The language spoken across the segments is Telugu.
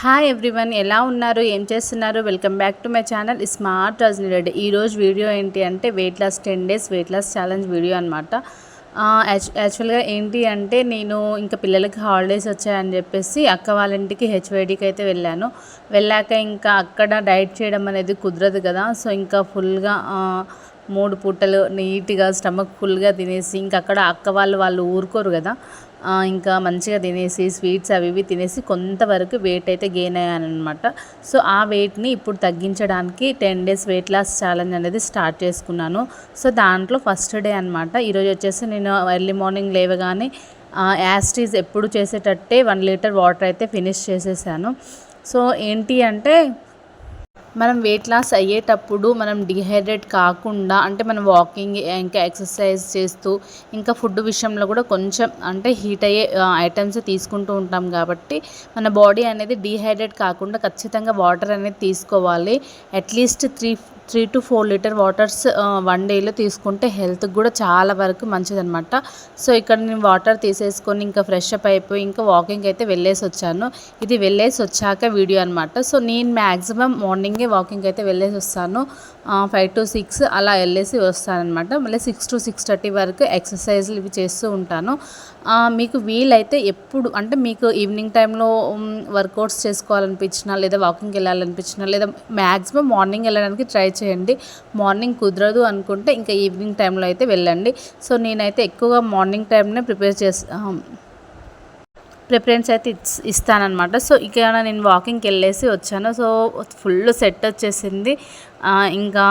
హాయ్ ఎవ్రీవన్ ఎలా ఉన్నారు? ఏం చేస్తున్నారు? Welcome back to my channel smart Rajani Reddy ఈరోజు వీడియో ఏంటి అంటే weight loss ten days weight loss challenge video అనమాట యాక్చువల్గా ఏంటి అంటే నేను ఇంకా పిల్లలకి హాలిడేస్ వచ్చాయని చెప్పేసి అక్క వాళ్ళ ఇంటికి హెచ్వైడీకి అయితే వెళ్ళాను. వెళ్ళాక ఇంకా అక్కడ డైట్ చేయడం అనేది కుదరదు కదా. సో ఇంకా ఫుల్గా మూడు పూటలు నీట్గా స్టమక్ ఫుల్గా తినేసి ఇంకా అక్కడ అక్క వాళ్ళు వాళ్ళు ఊరుకోరు కదా. ఇంకా మంచిగా తినేసి స్వీట్స్ అవి ఇవి తినేసి కొంతవరకు వెయిట్ అయితే గెయిన్ అయ్యానమాట సో ఆ వెయిట్ని ఇప్పుడు తగ్గించడానికి ten days weight loss challenge అనేది స్టార్ట్ చేసుకున్నాను. సో దాంట్లో ఫస్ట్ డే అనమాట ఈరోజు వచ్చేసి నేను ఎర్లీ మార్నింగ్ లేవగానే యాస్టీస్ ఎప్పుడు చేసేటట్టే వన్ లీటర్ వాటర్ అయితే ఫినిష్ చేసేసాను. సో ఏంటి అంటే మనం వెయిట్ లాస్ అయ్యేటప్పుడు మనం డిహైడ్రేట్ కాకుండా అంటే మనం వాకింగ్ ఇంకా ఎక్సర్సైజ్ చేస్తూ ఇంకా ఫుడ్ విషయంలో కూడా కొంచెం అంటే హీట్ అయ్యే ఐటమ్స్ తీసుకుంటూ ఉంటాం కాబట్టి మన బాడీ అనేది డిహైడ్రేట్ కాకుండా ఖచ్చితంగా వాటర్ అనేది తీసుకోవాలి. At least three three to four litre waters one డేలో తీసుకుంటే హెల్త్కి కూడా చాలా వరకు మంచిదనమాట సో ఇక్కడ నేను వాటర్ తీసేసుకొని ఇంకా ఫ్రెష్ అప్ అయిపోయి ఇంకా వాకింగ్ అయితే వెళ్ళేసి వచ్చాను. ఇది వెళ్ళేసి వచ్చాక వీడియో అనమాట సో నేను మ్యాక్సిమం మార్నింగే వాకింగ్ అయితే వెళ్ళేసి వస్తాను. ఫైవ్ టు సిక్స్ అలా వెళ్ళేసి వస్తానమాట మళ్ళీ సిక్స్ టు సిక్స్ థర్టీ వరకు ఎక్సర్సైజ్లు ఇవి చేస్తూ ఉంటాను. మీకు వీలైతే ఎప్పుడు అంటే మీకు ఈవినింగ్ టైంలో వర్కౌట్స్ చేసుకోవాలనిపించినా లేదా వాకింగ్కి వెళ్ళాలనిపించినా లేదా మ్యాక్సిమం మార్నింగ్ వెళ్ళడానికి ట్రై చేయండి. మార్నింగ్ కుదరదు అనుకుంటే ఇంకా ఈవినింగ్ టైంలో అయితే వెళ్ళండి. సో నేనైతే ఎక్కువగా మార్నింగ్ టైంనే ప్రిపేర్ చేస్తా ప్రిఫరెన్స్ అయితే ఇస్తానమాట సో ఇక్కడ నేను వాకింగ్కి వెళ్ళేసి వచ్చాను. సో ఫుల్ సెట్ వచ్చేసింది. ఇంకా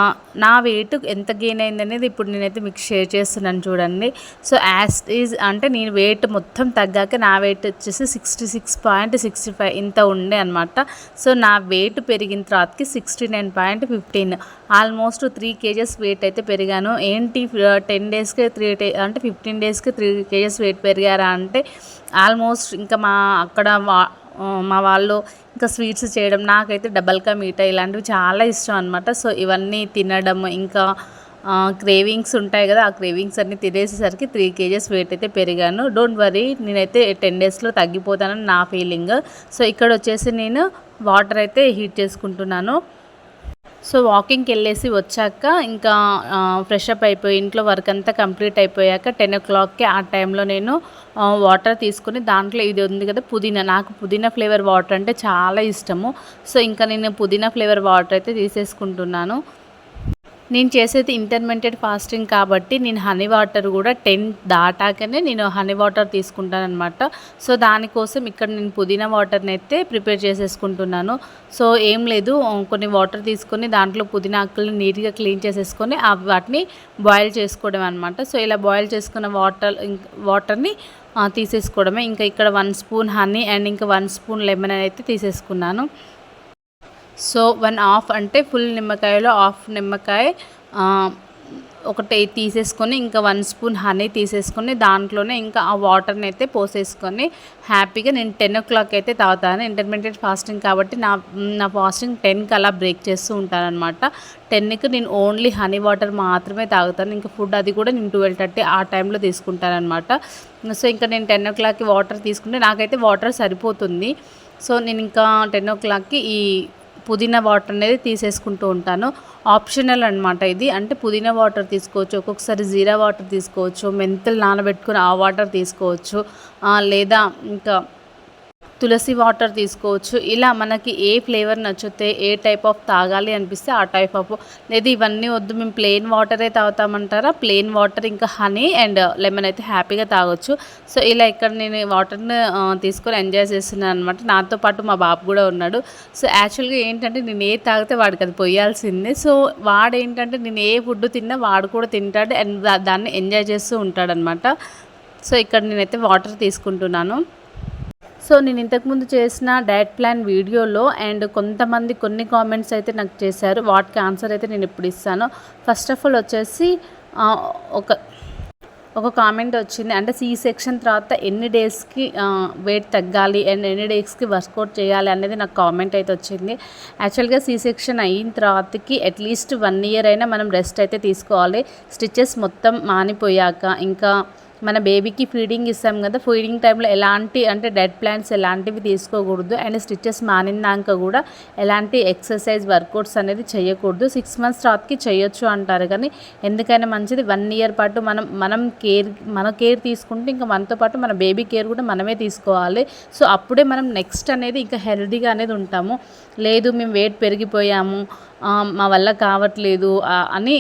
నా వెయిట్ ఎంత గెయిన్ అయింది అనేది ఇప్పుడు నేనైతే మీకు షేర్ చేస్తున్నాను చూడండి. సో యాస్ ఈజ్ అంటే నేను వెయిట్ మొత్తం తగ్గాక నా వెయిట్ వచ్చేసి sixty six point sixty five ఇంత ఉండే అనమాట సో నా వెయిట్ పెరిగిన తర్వాతకి sixty nine point fifteen almost three kgs weight అయితే పెరిగాను. ఏంటి టెన్ డేస్కి త్రీ అంటే ఫిఫ్టీన్ డేస్కి త్రీ కేజెస్ వెయిట్ పెరిగారా అంటే ఆల్మోస్ట్ ఇంకా మా అక్కడ మా వాళ్ళు ఇంకా స్వీట్స్ చేయడం నాకైతే డబల్కా మీఠా ఇలాంటివి చాలా ఇష్టం అనమాట సో ఇవన్నీ తినడం ఇంకా క్రేవింగ్స్ ఉంటాయి కదా ఆ క్రేవింగ్స్ అన్నీ తినేసేసరికి త్రీ కేజెస్ వెయిట్ అయితే పెరిగాను. డోంట్ వరీ నేనైతే టెన్ డేస్లో తగ్గిపోతానని నా ఫీలింగ్. సో ఇక్కడ వచ్చేసి నేను వాటర్ అయితే హీట్ చేసుకుంటున్నాను. సో వాకింగ్కి వెళ్ళేసి వచ్చాక ఇంకా ఫ్రెష్ అప్ అయిపోయి ఇంట్లో వర్క్ అంతా కంప్లీట్ అయిపోయాక టెన్ ఓ క్లాక్కి ఆ టైంలో నేను వాటర్ తీసుకుని దాంట్లో ఇది ఉంది కదా పుదీనా నాకు పుదీనా ఫ్లేవర్ వాటర్ అంటే చాలా ఇష్టము. సో ఇంకా నేను పుదీనా ఫ్లేవర్ వాటర్ అయితే తీసేసుకుంటున్నాను. నేను చేసేది ఇంటర్మీడియట్ ఫాస్టింగ్ కాబట్టి నేను హనీ వాటర్ కూడా టెన్ దాటాకనే నేను హనీ వాటర్ తీసుకుంటాను అనమాట సో దానికోసం ఇక్కడ నేను పుదీనా వాటర్ని అయితే ప్రిపేర్ చేసేసుకుంటున్నాను. సో ఏం లేదు కొన్ని వాటర్ తీసుకొని దాంట్లో పుదీనా ఆకులను నీట్గా క్లీన్ చేసేసుకొని వాటిని బాయిల్ చేసుకోవడం అనమాట సో ఇలా బాయిల్ చేసుకున్న వాటర్ వాటర్ని తీసేసుకోవడమే. ఇంకా ఇక్కడ వన్ స్పూన్ హనీ అండ్ ఇంకా వన్ స్పూన్ లెమన్ అయితే తీసేసుకున్నాను. సో వన్ హాఫ్ అంటే ఫుల్ నిమ్మకాయలో హాఫ్ నిమ్మకాయ ఒకటి తీసేసుకొని ఇంకా వన్ స్పూన్ హనీ తీసేసుకొని దాంట్లోనే ఇంకా ఆ వాటర్ని అయితే పోసేసుకొని హ్యాపీగా నేను టెన్ ఓ క్లాక్ అయితే తాగుతాను. ఇంటర్మీడియట్ ఫాస్టింగ్ కాబట్టి నా నా ఫాస్టింగ్ టెన్కి అలా బ్రేక్ చేస్తూ ఉంటాను అనమాట టెన్కి నేను ఓన్లీ హనీ వాటర్ మాత్రమే తాగుతాను. ఇంకా ఫుడ్ అది కూడా నేను ట్వెల్వ్ థర్టీ ఆ టైంలో తీసుకుంటాను అనమాట సో ఇంకా నేను టెన్ ఓ క్లాక్కి వాటర్ తీసుకుంటే నాకైతే వాటర్ సరిపోతుంది. సో నేను ఇంకా టెన్ ఓ క్లాక్కి ఈ పుదీనా వాటర్ అనేది తీసేసుకుంటూ ఉంటాను. ఆప్షనల్ అనమాట ఇది. అంటే పుదీనా వాటర్ తీసుకోవచ్చు ఒక్కొక్కసారి జీరా వాటర్ తీసుకోవచ్చు మెంతులు నానబెట్టుకుని ఆ వాటర్ తీసుకోవచ్చు లేదా ఇంకా తులసి వాటర్ తీసుకోవచ్చు. ఇలా మనకి ఏ ఫ్లేవర్ నచ్చితే ఏ టైప్ ఆఫ్ తాగాలి అనిపిస్తే ఆ టైప్ ఆఫ్ లేదు ఇవన్నీ వద్దు. మేము ప్లెయిన్ వాటరే తాగుతామంటారా? ప్లెయిన్ వాటర్ ఇంకా హనీ అండ్ లెమన్ అయితే హ్యాపీగా తాగొచ్చు. సో ఇలా ఇక్కడ నేను వాటర్ని తీసుకొని ఎంజాయ్ చేస్తున్నాను అనమాట నాతో పాటు మా బాబు కూడా ఉన్నాడు. సో యాక్చువల్గా ఏంటంటే నేను ఏ తాగితే వాడికి అది పోయాల్సిందే సో వాడు ఏంటంటే నేను ఏ ఫుడ్ తిన్నా వాడు కూడా తింటాడు అండ్ దాన్ని ఎంజాయ్ చేస్తూ ఉంటాడనమాట సో ఇక్కడ నేనైతే వాటర్ తీసుకుంటున్నాను. సో నేను ఇంతకుముందు చేసిన డైట్ ప్లాన్ వీడియోలో అండ్ కొంతమంది కొన్ని కామెంట్స్ అయితే నాకు చేశారు. వాటికి ఆన్సర్ అయితే నేను ఇప్పుడు ఇస్తాను. ఫస్ట్ ఆఫ్ ఆల్ వచ్చేసి ఒక ఒక కామెంట్ వచ్చింది. అంటే సి సెక్షన్ తర్వాత ఎన్ని డేస్కి వెయిట్ తగ్గాలి అండ్ ఎన్ని డేస్కి వర్కౌట్ చేయాలి అనేది నాకు కామెంట్ అయితే వచ్చింది. యాక్చువల్గా సి సెక్షన్ అయిన తర్వాతకి అట్లీస్ట్ వన్ ఇయర్ అయినా మనం రెస్ట్ అయితే తీసుకోవాలి. స్టిచెస్ మొత్తం మానిపోయాక ఇంకా మన బేబీకి ఫీడింగ్ ఇస్తాం కదా ఫీడింగ్ టైంలో ఎలాంటి అంటే డెడ్ ప్లాంట్స్ ఎలాంటివి తీసుకోకూడదు. అండ్ స్టిచెస్ మానినాక కూడా ఎలాంటి ఎక్సర్సైజ్ వర్కౌట్స్ అనేది చేయకూడదు. సిక్స్ మంత్స్ తర్వాతకి చేయొచ్చు అంటారు కానీ ఎందుకైనా మంచిది. వన్ ఇయర్ పాటు మనం మనం కేర్ మన కేర్ తీసుకుంటే ఇంకా మనతో పాటు మన బేబీ కేర్ కూడా మనమే తీసుకోవాలి. సో అప్పుడే మనం నెక్స్ట్ అనేది ఇంకా హెల్దీగా అనేది ఉంటాము. లేదు మేము వెయిట్ పెరిగిపోయాము మా వల్ల కావట్లేదు అని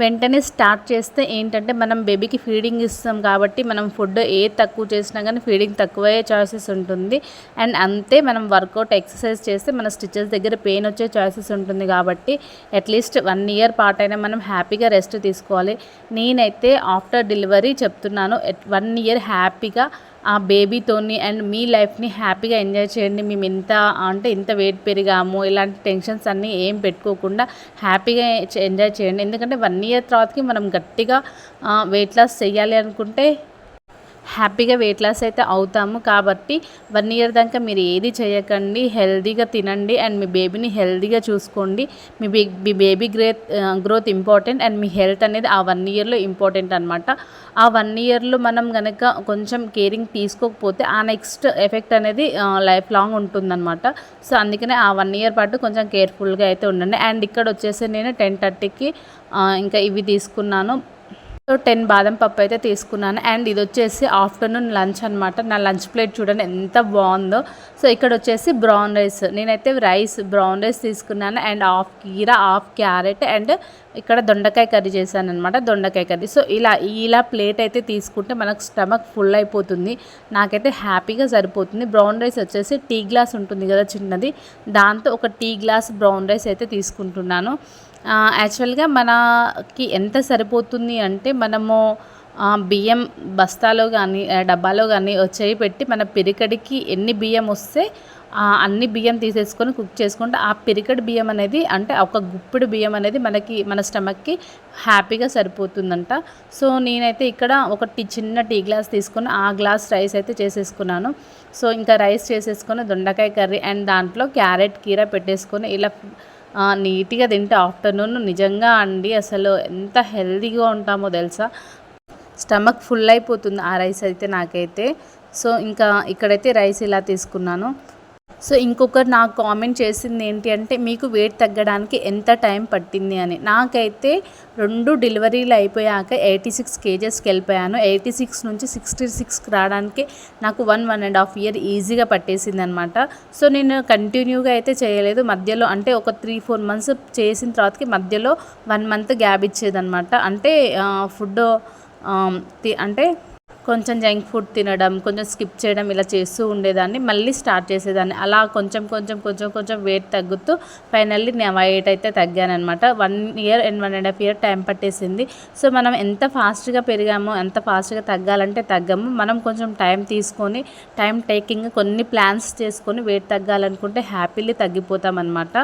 వెంటనే స్టార్ట్ చేస్తే ఏంటంటే మనం బేబీకి ఫీడింగ్ ఇస్తాం కాబట్టి మనం ఫుడ్ ఏ తక్కువ చేసినా కానీ ఫీడింగ్ తక్కువయ్యే ఛాయిసెస్ ఉంటుంది. అండ్ అంతే మనం వర్కౌట్ ఎక్సర్సైజ్ చేస్తే మన స్టిచెస్ దగ్గర పెయిన్ వచ్చే ఛాయిసెస్ ఉంటుంది కాబట్టి అట్లీస్ట్ వన్ ఇయర్ పార్ట్ అయినా మనం హ్యాపీగా రెస్ట్ తీసుకోవాలి. నేనైతే ఆఫ్టర్ డెలివరీ చెప్తున్నాను వన్ ఇయర్ హ్యాపీగా ఆ బేబీతోని అండ్ మీ లైఫ్ని హ్యాపీగా ఎంజాయ్ చేయండి. మేము ఇంత అంటే ఇంత వెయిట్ పెరిగాము ఇలాంటి టెన్షన్స్ అన్నీ ఏం పెట్టుకోకుండా హ్యాపీగా ఎంజాయ్ చేయండి. ఎందుకంటే వన్ ఇయర్ తర్వాతకి మనం గట్టిగా వెయిట్ లాస్ చేయాలి అనుకుంటే హ్యాపీగా వెయిట్ లాస్ అయితే అవుతాము. కాబట్టి వన్ ఇయర్ దాకా మీరు ఏది చేయకండి. హెల్తీగా తినండి. అండ్ మీ బేబీని హెల్దీగా చూసుకోండి. మీ బే మీ బేబీ గ్రేత్ గ్రోత్ ఇంపార్టెంట్. అండ్ మీ హెల్త్ అనేది ఆ వన్ ఇయర్లో ఇంపార్టెంట్ అనమాట ఆ వన్ ఇయర్లో మనం కనుక కొంచెం కేరింగ్ తీసుకోకపోతే ఆ నెక్స్ట్ ఎఫెక్ట్ అనేది లైఫ్ లాంగ్ ఉంటుందన్నమాట. సో అందుకనే ఆ వన్ ఇయర్ పాటు కొంచెం కేర్ఫుల్గా అయితే ఉండండి. అండ్ ఇక్కడ వచ్చేసి నేను టెన్ థర్టీకి ఇంకా ఇవి తీసుకున్నాను. సో టెన్ బాదం పప్పు అయితే తీసుకున్నాను. అండ్ ఇది వచ్చేసి ఆఫ్టర్నూన్ లంచ్ అనమాట నా లంచ్ ప్లేట్ చూడండి ఎంత బాగుందో. సో ఇక్కడ వచ్చేసి బ్రౌన్ రైస్. నేనైతే రైస్ బ్రౌన్ రైస్ తీసుకున్నాను. అండ్ హాఫ్ కీరా హాఫ్ క్యారెట్ అండ్ ఇక్కడ దొండకాయ కర్రీ చేశాను అనమాట దొండకాయ కర్రీ. సో ఇలా ఇలా ప్లేట్ అయితే తీసుకుంటే మనకు స్టమక్ ఫుల్ అయిపోతుంది. నాకైతే హ్యాపీగా సరిపోతుంది. బ్రౌన్ రైస్ వచ్చేసి టీ గ్లాస్ ఉంటుంది కదా చిన్నది. దాంతో ఒక టీ గ్లాస్ బ్రౌన్ రైస్ అయితే తీసుకుంటున్నాను. యాక్చువల్గా మనకి ఎంత సరిపోతుంది అంటే మనము బియ్యం బస్తాలో కానీ డబ్బాలో కానీ చేయి పెట్టి మన పిరికడికి ఎన్ని బియ్యం వస్తే అన్ని బియ్యం తీసేసుకొని కుక్ చేసుకుంటే ఆ పిరికడి బియ్యం అనేది అంటే ఒక గుప్పిడి బియ్యం అనేది మనకి మన స్టమక్కి హ్యాపీగా సరిపోతుందంట. సో నేనైతే ఇక్కడ ఒక టీ చిన్న టీ గ్లాస్ తీసుకొని ఆ గ్లాస్ రైస్ అయితే చేసేసుకున్నాను. సో ఇంకా రైస్ చేసేసుకొని దొండకాయ కర్రీ అండ్ దాంట్లో క్యారెట్ కీర పెట్టేసుకొని ఇలా నీట్గా తింటే ఆఫ్టర్నూన్ నిజంగా అండి అసలు ఎంత హెల్తీగా ఉంటామో తెలుసా? స్టమక్ ఫుల్ అయిపోతుంది ఆ రైస్ అయితే నాకైతే. సో ఇంకా ఇక్కడైతే రైస్ ఇలా తీసుకున్నాను. సో ఇంకొకరు నాకు కామెంట్ చేసింది ఏంటి అంటే మీకు వెయిట్ తగ్గడానికి ఎంత టైం పట్టింది అని. నాకైతే రెండు డెలివరీలు అయిపోయాక ఎయిటీ సిక్స్ కేజెస్కి వెళ్ళిపోయాను. ఎయిటీ సిక్స్ నుంచి సిక్స్టీ సిక్స్కి రావడానికి నాకు one one and half year ఈజీగా పట్టేసింది అనమాట సో నేను కంటిన్యూగా అయితే చేయలేదు. మధ్యలో అంటే ఒక త్రీ ఫోర్ మంత్స్ చేసిన తర్వాతకి మధ్యలో వన్ మంత్ గ్యాప్ ఇచ్చేదనమాట అంటే ఫుడ్ అంటే కొంచెం జంక్ ఫుడ్ తినడం కొంచెం స్కిప్ చేయడం ఇలా చేస్తూ ఉండేదాన్ని. మళ్ళీ స్టార్ట్ చేసేదాన్ని. అలా కొంచెం కొంచెం కొంచెం కొంచెం వెయిట్ తగ్గుతూ ఫైనల్లీ నేను వెయిట్ అయితే తగ్గాను అనమాట one year and one and half year time పట్టేసింది. సో మనం ఎంత ఫాస్ట్గా పెరిగామో ఎంత ఫాస్ట్గా తగ్గాలంటే తగ్గము. మనం కొంచెం టైం తీసుకొని టైం టేకింగ్ కొన్ని ప్లాన్స్ చేసుకొని వెయిట్ తగ్గాలనుకుంటే హ్యాపీలీ తగ్గిపోతామన్నమాట.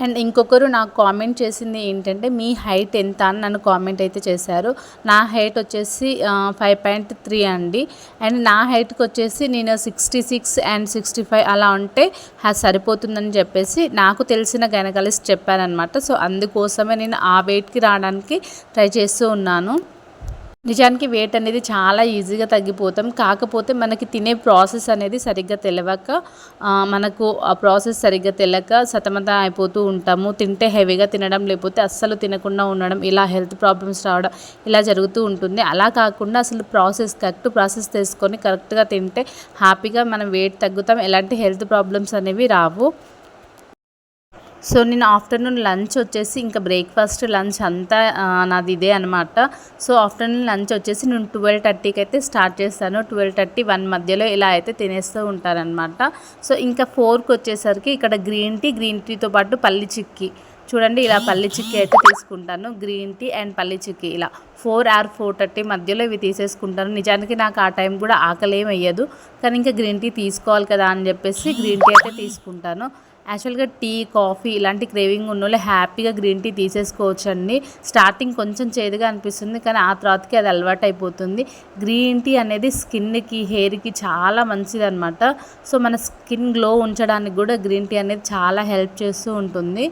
అండ్ ఇంకొకరు నాకు కామెంట్ చేసింది ఏంటంటే మీ హైట్ ఎంత? అని నన్ను కామెంట్ అయితే చేశారు. నా హైట్ వచ్చేసి ఫైవ్ పాయింట్ త్రీ అండి. అండ్ నా హైట్కి వచ్చేసి నేను sixty six and sixty five అలా ఉంటే అది సరిపోతుందని చెప్పేసి నాకు తెలిసిన గైనకాలజిస్ట్ చెప్పారనమాట సో అందుకోసమే నేను ఆ వెయిట్కి రావడానికి ట్రై చేస్తూ ఉన్నాను. నిజానికి వెయిట్ అనేది చాలా ఈజీగా తగ్గిపోతాం. కాకపోతే మనకి తినే ప్రాసెస్ అనేది సరిగ్గా తెలియక మనకు ఆ ప్రాసెస్ సరిగ్గా తెలియక సతమత అయిపోతూ ఉంటాము. తింటే హెవీగా తినడం లేకపోతే అస్సలు తినకుండా ఉండడం ఇలా హెల్త్ ప్రాబ్లమ్స్ రావడం ఇలా జరుగుతూ ఉంటుంది. అలా కాకుండా అసలు ప్రాసెస్ కరెక్ట్ ప్రాసెస్ తీసుకొని కరెక్ట్గా తింటే హ్యాపీగా మనం వెయిట్ తగ్గుతాం. ఎలాంటి హెల్త్ ప్రాబ్లమ్స్ అనేవి రావు. సో నేను ఆఫ్టర్నూన్ లంచ్ వచ్చేసి ఇంకా బ్రేక్ఫాస్ట్ లంచ్ అంతా నాది ఇదే అనమాట సో ఆఫ్టర్నూన్ లంచ్ వచ్చేసి నేను ట్వెల్వ్ థర్టీకి అయితే స్టార్ట్ చేస్తాను. ట్వెల్వ్ థర్టీ వన్ మధ్యలో ఇలా అయితే తినేస్తూ ఉంటారనమాట సో ఇంకా ఫోర్కి వచ్చేసరికి ఇక్కడ గ్రీన్ టీ గ్రీన్ టీతో పాటు పల్లి చిక్కీ. చూడండి ఇలా పల్లి చిక్కీ అయితే తీసుకుంటాను. గ్రీన్ టీ అండ్ పల్లి చిక్కీ ఇలా. ఫోర్ ఆర్ ఫోర్ థర్టీ మధ్యలో ఇవి తీసేసుకుంటాను. నిజానికి నాకు ఆ టైం కూడా ఆకలి వేయదు కానీ ఇంకా గ్రీన్ టీ తీసుకోవాలి కదా అని చెప్పేసి గ్రీన్ టీ అయితే తీసుకుంటాను. యాక్చువల్గా టీ కాఫీ ఇలాంటి క్రేవింగ్ ఉన్న వాళ్ళు హ్యాపీగా గ్రీన్ టీ తీసేసుకోవచ్చు అండి స్టార్టింగ్ కొంచెం చేదుగా అనిపిస్తుంది కానీ ఆ తర్వాతకి అది అలవాటు అయిపోతుంది గ్రీన్ టీ అనేది స్కిన్కి హెయిర్కి చాలా మంచిది అనమాట సో మన స్కిన్ గ్లో ఉంచడానికి కూడా గ్రీన్ టీ అనేది చాలా హెల్ప్ చేస్తూ ఉంటుంది.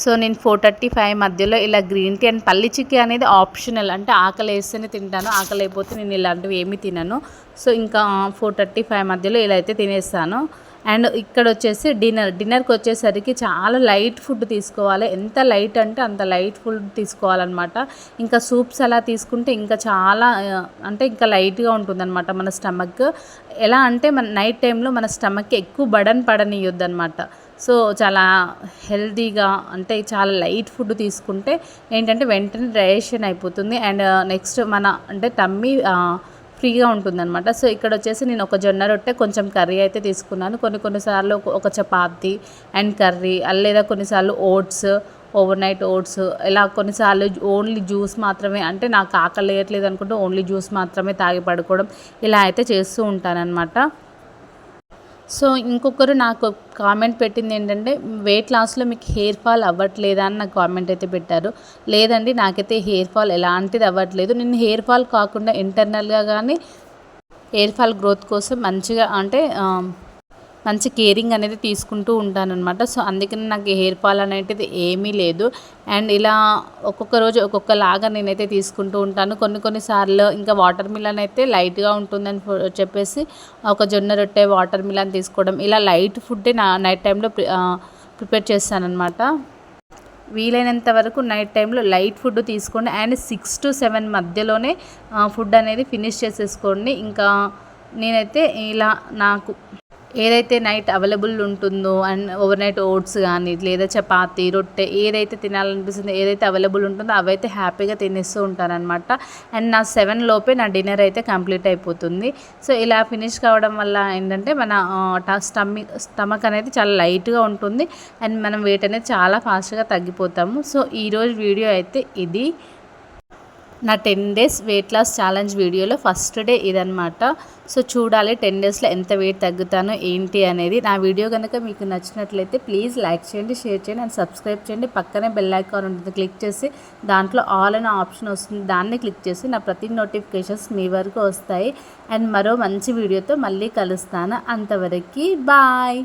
సో నేను ఫోర్ థర్టీ ఫైవ్ మధ్యలో ఇలా గ్రీన్ టీ అండ్ పల్లి చిక్కీ అనేది ఆప్షనల్. అంటే ఆకలి వేస్తేనే తింటాను ఆకలి అయిపోతే నేను ఇలాంటివి ఏమీ తినను. సో ఇంకా ఫోర్ థర్టీ ఫైవ్ మధ్యలో ఇలా అయితే తినేస్తాను. అండ్ ఇక్కడ వచ్చేసి డిన్నర్. డిన్నర్కి వచ్చేసరికి చాలా లైట్ ఫుడ్ తీసుకోవాలి. ఎంత లైట్ అంటే అంత లైట్ ఫుడ్ తీసుకోవాలన్నమాట. ఇంకా సూప్స్ అలా తీసుకుంటే ఇంకా చాలా అంటే ఇంకా లైట్గా ఉంటుందన్నమాట మన స్టమక్. ఎలా అంటే మన నైట్ టైంలో మన స్టమక్కి ఎక్కువ బడన్ పడనియొద్దు అనమాట సో చాలా హెల్తీగా అంటే చాలా లైట్ ఫుడ్ తీసుకుంటే ఏంటంటే వెంటనే డైజెషన్ అయిపోతుంది. అండ్ నెక్స్ట్ మన అంటే టమ్మీ ఫ్రీగా ఉంటుందన్నమాట. సో ఇక్కడ వచ్చేసి నేను ఒక జొన్న రొట్టె కొంచెం కర్రీ అయితే తీసుకున్నాను. కొన్ని కొన్నిసార్లు ఒక- చపాతి అండ్ కర్రీ లేదా కొన్నిసార్లు ఓట్స్ ఓవర్ నైట్ ఓట్స్ ఇలా కొన్నిసార్లు ఓన్లీ జ్యూస్ మాత్రమే అంటే నాకు ఆకలి వేయట్లేదు అనుకుంటే ఓన్లీ జ్యూస్ మాత్రమే తాగి పడుకోవడం ఇలా అయితే చేస్తూ ఉంటానన్నమాట. సో ఇంకొకరు నాకు కామెంట్ పెట్టింది ఏంటంటే వెయిట్ లాస్లో మీకు హెయిర్ ఫాల్ అవ్వట్లేదా? అని నాకు కామెంట్ అయితే పెట్టారు. లేదండి నాకైతే హెయిర్ ఫాల్ ఎలాంటిది అవ్వట్లేదు. నేను హెయిర్ ఫాల్ కాకుండా ఇంటర్నల్గా కానీ హెయిర్ ఫాల్ గ్రోత్ కోసం మంచిగా అంటే మంచి కేరింగ్ అనేది తీసుకుంటూ ఉంటానన్నమాట. సో అందుకని నాకు హెయిర్ ఫాల్ అనేది ఏమీ లేదు. అండ్ ఇలా ఒక్కొక్క రోజు ఒక్కొక్కలాగా నేనైతే తీసుకుంటూ ఉంటాను. కొన్ని కొన్నిసార్లు ఇంకా వాటర్ మిలన్ అయితే లైట్గా ఉంటుందని చెప్పేసి ఒక జొన్న రొట్టె వాటర్ మిలన్ తీసుకోవడం ఇలా లైట్ ఫుడ్డే నా నైట్ టైంలో ప్రిపేర్ చేస్తానమాట వీలైనంత వరకు నైట్ టైంలో లైట్ ఫుడ్ తీసుకోండి. అండ్ సిక్స్ టు సెవెన్ మధ్యలోనే ఫుడ్ అనేది ఫినిష్ చేసేసుకోండి. ఇంకా నేనైతే ఇలా నాకు ఏదైతే నైట్ అవైలబుల్ ఉంటుందో అండ్ ఓవర్ నైట్ ఓట్స్ కానీ లేదా చపాతీ రొట్టె ఏదైతే తినాలనిపిస్తుందో ఏదైతే అవైలబుల్ ఉంటుందో అవైతే హ్యాపీగా తినేస్తూ ఉంటానన్నమాట అండ్ నా సెవెన్ లోపే నా డిన్నర్ అయితే కంప్లీట్ అయిపోతుంది. సో ఇలా ఫినిష్ కావడం వల్ల ఏంటంటే మన స్టమక్ స్టమక్ అనేది చాలా లైట్గా ఉంటుంది. అండ్ మనం వెయిట్ అనేది చాలా ఫాస్ట్గా తగ్గిపోతాము. సో ఈరోజు వీడియో అయితే ఇది. నా ten days weight loss challenge వీడియోలో ఫస్ట్ డే ఇదనమాట సో చూడాలి టెన్ డేస్లో ఎంత వెయిట్ తగ్గుతానో ఏంటి అనేది. నా వీడియో కనుక మీకు నచ్చినట్లయితే ప్లీజ్ లైక్ చేయండి షేర్ చేయండి అండ్ సబ్స్క్రైబ్ చేయండి. పక్కనే బెల్ ఐకాన్ ఉంటుంది క్లిక్ చేసి దాంట్లో ఆల్ అనే ఆప్షన్ వస్తుంది. దాన్ని క్లిక్ చేసి నా ప్రతి నోటిఫికేషన్స్ మీ వరకు వస్తాయి. అండ్ మరో మంచి వీడియోతో మళ్ళీ కలుస్తాను. అంతవరకు బాయ్.